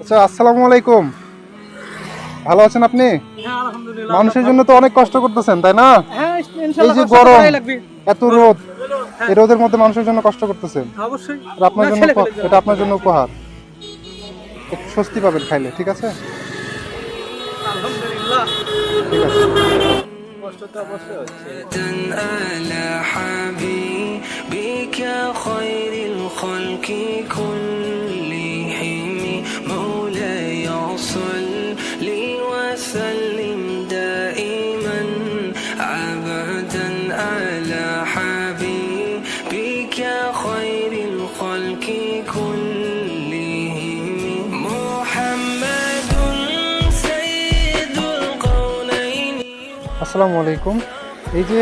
আচ্ছা আসসালামু আলাইকুম ভালো আছেন আপনি হ্যাঁ আলহামদুলিল্লাহ মানুষের জন্য তো অনেক কষ্ট করতেছেন তাই না হ্যাঁ এই ইনশাআল্লাহ যে কষ্ট গরম করাই লাগবে এত রোদ এই রোদের মধ্যে মানুষের জন্য কষ্ট করতেছেন অবশ্যই আর আপনার না, জন্য ছেলে উপ- পেলের জন্য। এটা আপনার জন্য উপহার একটু স্বস্তি পাবেন খাইলে ঠিক আছে আলহামদুলিল্লাহ ঠিক আছে কষ্ট তো অবশ্যই হচ্ছে على حبيبك خير الخلق كلهم আসসালামু আলাইকুম। এই যে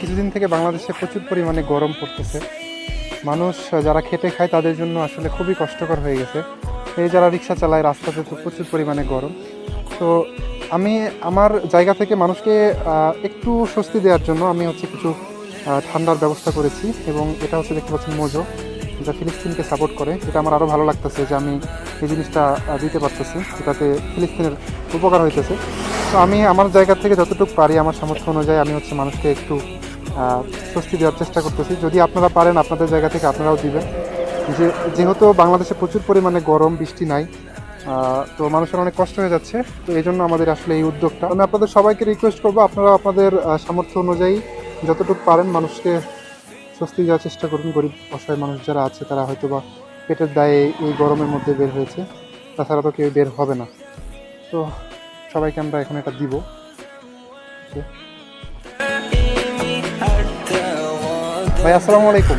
কিছুদিন থেকে বাংলাদেশে প্রচুর পরিমাণে গরম পড়তেছে। মানুষ যারা খেটে খায় তাদের জন্য আসলে খুবই কষ্টকর হয়ে গেছে। এই যারা রিক্সা চালায়, রাস্তাতে তো প্রচুর পরিমাণে গরম। তো আমি আমার জায়গা থেকে মানুষকে একটু স্বস্তি দেওয়ার জন্য আমি হচ্ছে কিছু ঠান্ডার ব্যবস্থা করেছি এবং এটা হচ্ছে দেখতে পাচ্ছেন মোজো যা ফিলিস্তিনকে সাপোর্ট করে। এটা আমার আরও ভালো লাগতেছে যে আমি এই জিনিসটা দিতে পারতেছি। এটাতে ফিলিস্তিনের উপকার হইতেছে। তো আমি আমার জায়গা থেকে যতটুকু পারি, আমার সামর্থ্য অনুযায়ী আমি হচ্ছে মানুষকে একটু স্বস্তি দেওয়ার চেষ্টা করতেছি। যদি আপনারা পারেন, আপনাদের জায়গা থেকে আপনারাও দিবেন। যে, যেহেতু বাংলাদেশে প্রচুর পরিমাণে গরম, বৃষ্টি নাই তো মানুষের অনেক কষ্ট হয়ে যাচ্ছে। তো এই জন্য আমাদের আসলে এই উদ্যোগটা। আমি আপনাদের সবাইকে রিকোয়েস্ট করব আপনারা আপনাদের সামর্থ্য অনুযায়ী যতটুকু পারেন মানুষকে স্বস্তি দেওয়ার চেষ্টা করুন। গরিব, অসহায় মানুষ যারা আছে, তারা হয়তো বা পেটের দায়ে এই গরমের মধ্যে বের হয়েছে। তাছাড়া তো কেউ বের হবে না। তো সবাইকে আমরা এখন এটা দিব। ভাই আসসালামু আলাইকুম।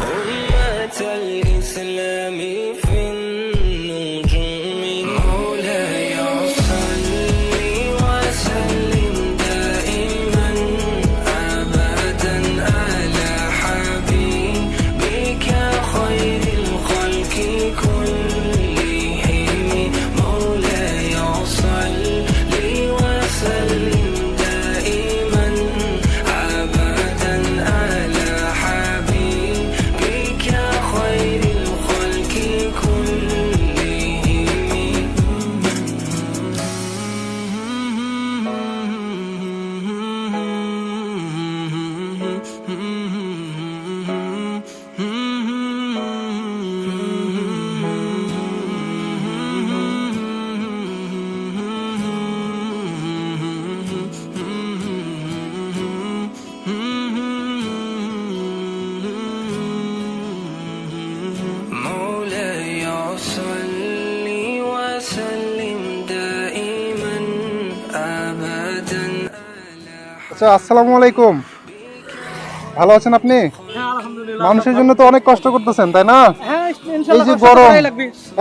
আচ্ছা আসসালামু আলাইকুম। ভালো আছেন আপনি? হ্যাঁ মানুষের জন্য তো অনেক কষ্ট করতেছেন তাই না? হ্যাঁ এই যে গরম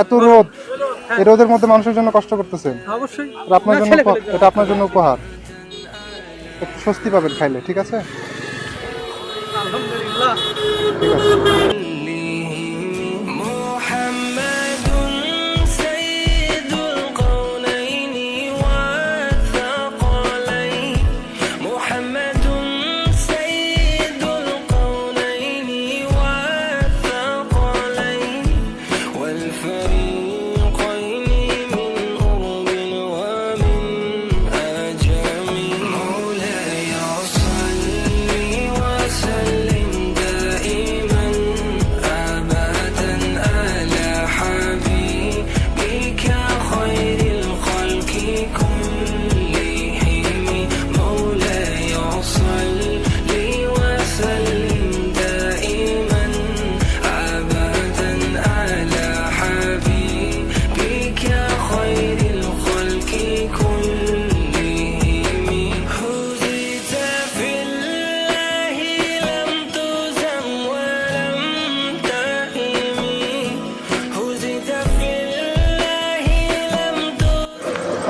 এত রোদ এই রোদের মধ্যে মানুষের জন্য কষ্ট করতেছেন। আপনার জন্য। এটা আপনার জন্য উপহার। একটু স্বস্তি পাবেন খাইলে ঠিক আছে? আলহামদুলিল্লাহ। ঠিক আছে।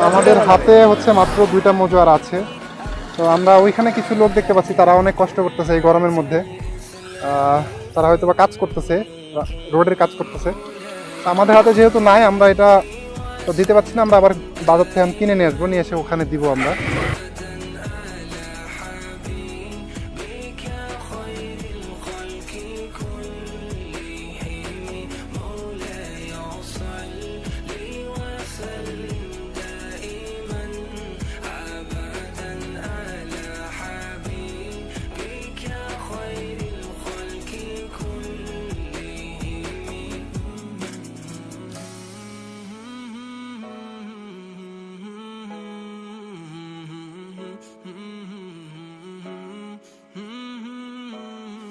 আমাদের হাতে হচ্ছে মাত্র দুইটা মজুয়ার আছে। তো আমরা ওইখানে কিছু লোক দেখতে পাচ্ছি, তারা অনেক কষ্ট করতেছে এই গরমের মধ্যে। তারা হয়তো বা কাজ করতেছে, রোডের কাজ করতেছে। আমাদের হাতে যেহেতু নাই, আমরা এটা তো দিতে পারছি না, আমরা আবার বাজার থেকে কিনে নিয়ে আসব, নিয়ে এসে ওখানে দিব আমরা।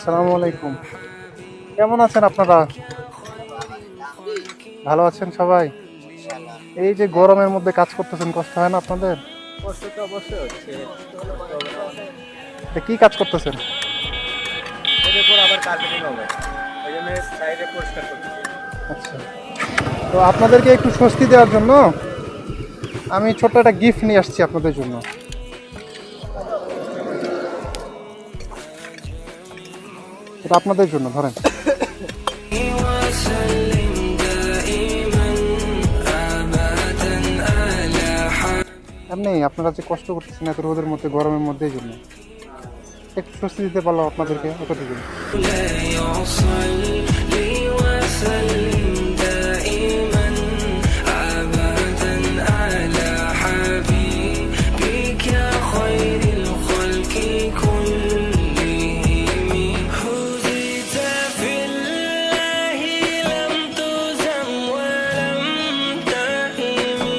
আসসালামু আলাইকুম। কেমন আছেন আপনারা? ভালো আছেন সবাই? এই যে গরমের মধ্যে কাজ করতেছেন, কষ্ট হয় না আপনাদের? কি কাজ করতেছেন? আচ্ছা। তো আপনাদেরকে একটু স্বস্তি দেওয়ার জন্য আমি ছোট্ট একটা গিফট নিয়ে আসছি আপনাদের জন্য। আপনাদের জন্য, ধরেন। এমনি আপনারা যে কষ্ট করতেছেন এত রোদের মধ্যে, গরমের মধ্যে, এই জন্য। একটু স্বস্তি দিতে পারলাম আপনাদেরকে অতটুকু